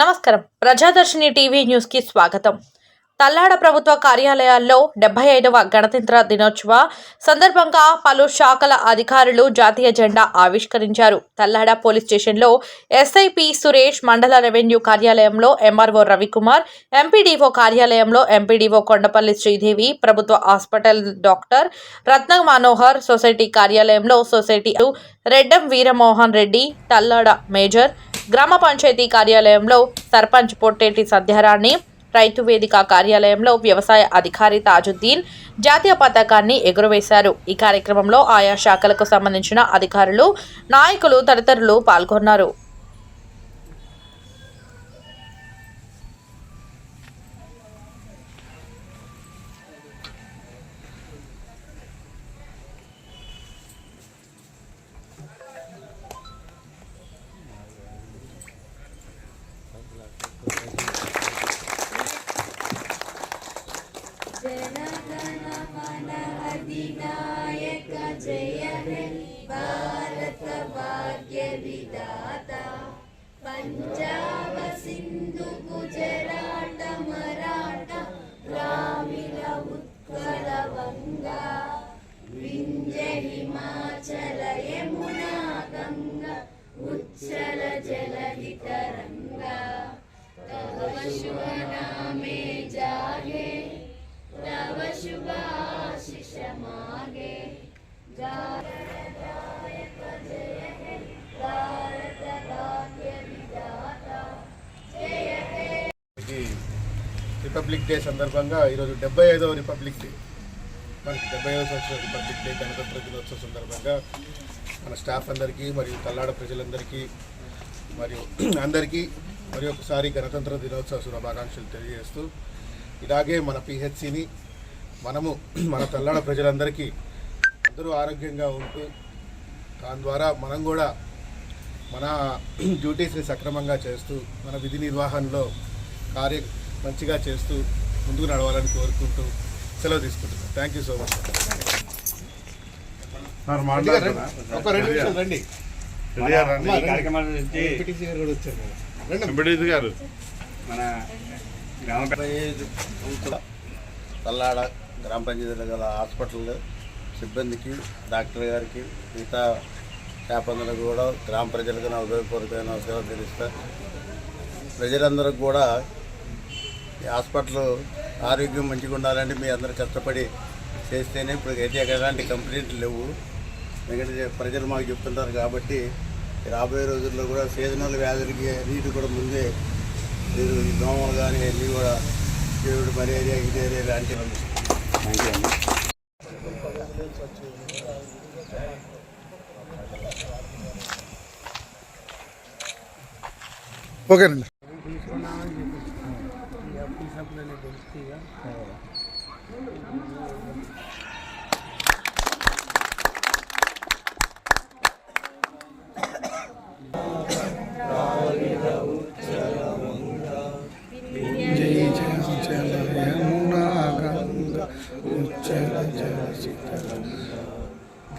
నమస్కారం ప్రజాదర్శిని TV news కి స్వాగతం తల్లాడ ప్రభుత్వ కార్యాలయాల్లో డెబ్బై ఐదవ గణతంత్ర దినోత్సవ సందర్భంగా పలు శాఖల అధికారులు జాతీయ జెండా ఆవిష్కరించారు. తల్లాడ పోలీస్ స్టేషన్లో ఎస్ఐపి సురేష్ మండల రెవెన్యూ కార్యాలయంలో ఎంఆర్ఓ రవికుమార్ ఎంపీడీఓ కార్యాలయంలో ఎంపీడీఓ కొండపల్లి శ్రీదేవి ప్రభుత్వ hospital doctor Ratna Manohar society కార్యాలయంలో సొసైటీ రెడ్డం వీరమోహన్ రెడ్డి తల్లాడ మేజర్ గ్రామ పంచాయతీ కార్యాలయంలో సర్పంచ్ పొట్టేటి సత్యారాణి రైతు వేదిక కార్యాలయంలో వ్యవసాయ అధికారి తాజుద్దీన్ జాతీయ పతాకాన్ని ఎగురవేశారు. ఈ కార్యక్రమంలో ఆయా శాఖలకు సంబంధించిన అధికారులు నాయకులు తదితరులు పాల్గొన్నారు. जनगणमन अधिनायक जय हे भारत विदाता पंजाब सिंधु गुजरात मराठा ग्रामीण उत्कल गंगा उच्छल जलधि तरंगा तव शुभ नामे जागे शुभाशिष मागे गायक जय हे भारत भाग्य विधाता जय हे ఇది రిపబ్లిక్ డే సందర్భంగా ఈరోజు డెబ్బై ఐదవ రిపబ్లిక్ డే మనకి డెబ్బై ఐదవ సంవత్సరం రిపబ్లిక్ డే గణతంత్ర దినోత్సవ సందర్భంగా మన స్టాఫ్ అందరికీ మరియు తల్లాడ ప్రజలందరికీ మరియు అందరికీ మరి ఒకసారి గణతంత్ర దినోత్సవ శుభాకాంక్షలు తెలియజేస్తూ ఇలాగే మన పిహెచ్సిని మనము మన తల్లాడ ప్రజలందరికీ అందరూ ఆరోగ్యంగా ఉంటూ దాని ద్వారా మనం కూడా మన డ్యూటీస్ని సక్రమంగా చేస్తూ మన విధి నిర్వహణలో కార్య మంచిగా చేస్తూ ముందుకు నడవాలని కోరుకుంటూ సెలవు తీసుకుంటున్నాను thank you so much sir మాట్లాడుతున్నా ఒక రెండు నిమిషాలు రండి. రెడ్డి గారు మన గ్రామ తల్లాడ గ్రామ పంచాయతీలో గల హాస్పిటల్ సిబ్బందికి డాక్టర్ గారికి మిగతా చేపందులకు కూడా గ్రామ ప్రజలకు నా ఉదయపూర్వకమైన నమస్కారం తెలుస్తా. ప్రజలందరూ కూడా ఈ హాస్పిటల్ ఆరోగ్యం మంచిగా ఉండాలంటే మీ అందరూ కష్టపడి చేస్తేనే ఇప్పుడు అయితే ఎలాంటి కంప్లైంట్లు లేవు. ఎందుకంటే ప్రజలు మాకు చెప్తుంటారు కాబట్టి రాబోయే రోజుల్లో కూడా సీజనల్ వ్యాధులకి నీటి కూడా ముందే మీరు దోమలు కానీ అన్నీ కూడా దేవుడు మలేరియా గిలేరియా లాంటివి థ్యాంక్ యూ అండి ఓకేనండి चल जल शीतल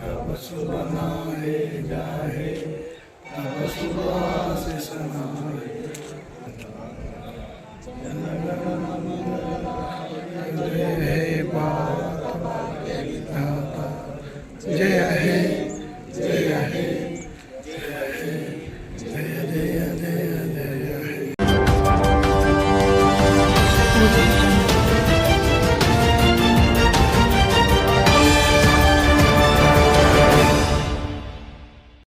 कब सुबह आए जाए कब सुबह से सनाए जनगण